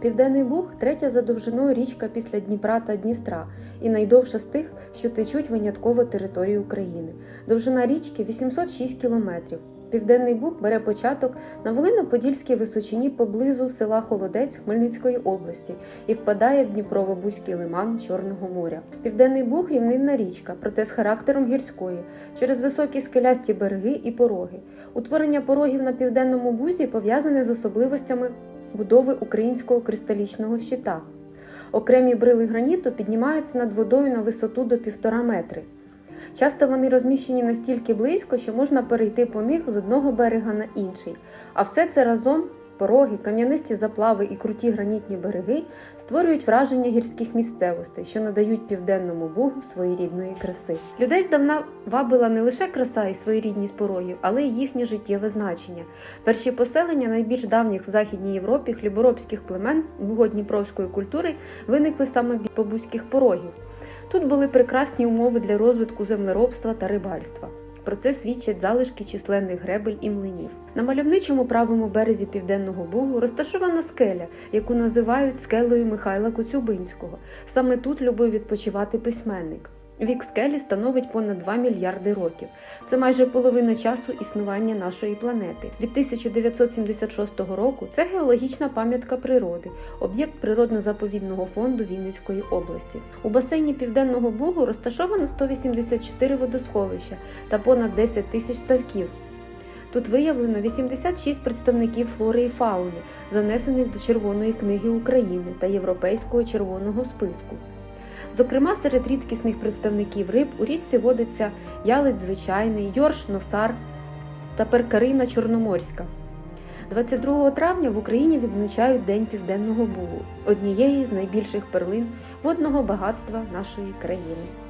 Південний Буг третя за довжиною річка після Дніпра та Дністра і найдовша з тих, що течуть винятково території України. Довжина річки 806 кілометрів. Південний Буг бере початок на Волино-Подільській височині поблизу села Холодець Хмельницької області і впадає в Дніпрово-Бузький лиман Чорного моря. Південний Буг рівнинна річка, проте з характером гірської, через високі скелясті береги і пороги. Утворення порогів на південному бузі пов'язане з особливостями будови українського кристалічного щита. Окремі брили граніту піднімаються над водою на висоту до півтора метри. Часто вони розміщені настільки близько, що можна перейти по них з одного берега на інший. А все це разом пороги, кам'янисті заплави і круті гранітні береги створюють враження гірських місцевостей, що надають південному бугу своєрідної краси. Людей здавна вабила не лише краса і своєрідність порогів, але й їхнє життєве значення. Перші поселення найбільш давніх в Західній Європі хліборобських племен бугодніпровської культури виникли саме біля побузьких порогів. Тут були прекрасні умови для розвитку землеробства та рибальства. Про це свідчать залишки численних гребель і млинів. На мальовничому правому березі південного бугу розташована скеля, яку називають скелею Михайла Коцюбинського. Саме тут любив відпочивати письменник. Вік скелі становить понад 2 мільярди років. Це майже половина часу існування нашої планети. Від 1976 року це геологічна пам'ятка природи, об'єкт природно-заповідного фонду Вінницької області. У басейні Південного Бугу розташовано 184 водосховища та понад 10 тисяч ставків. Тут виявлено 86 представників флори і фауни, занесених до Червоної книги України та Європейського червоного списку. Зокрема, серед рідкісних представників риб у річці водиться ялець звичайний, йорш носар та перкарина чорноморська. 22 травня в Україні відзначають День Південного Бугу, однієї з найбільших перлин водного багатства нашої країни.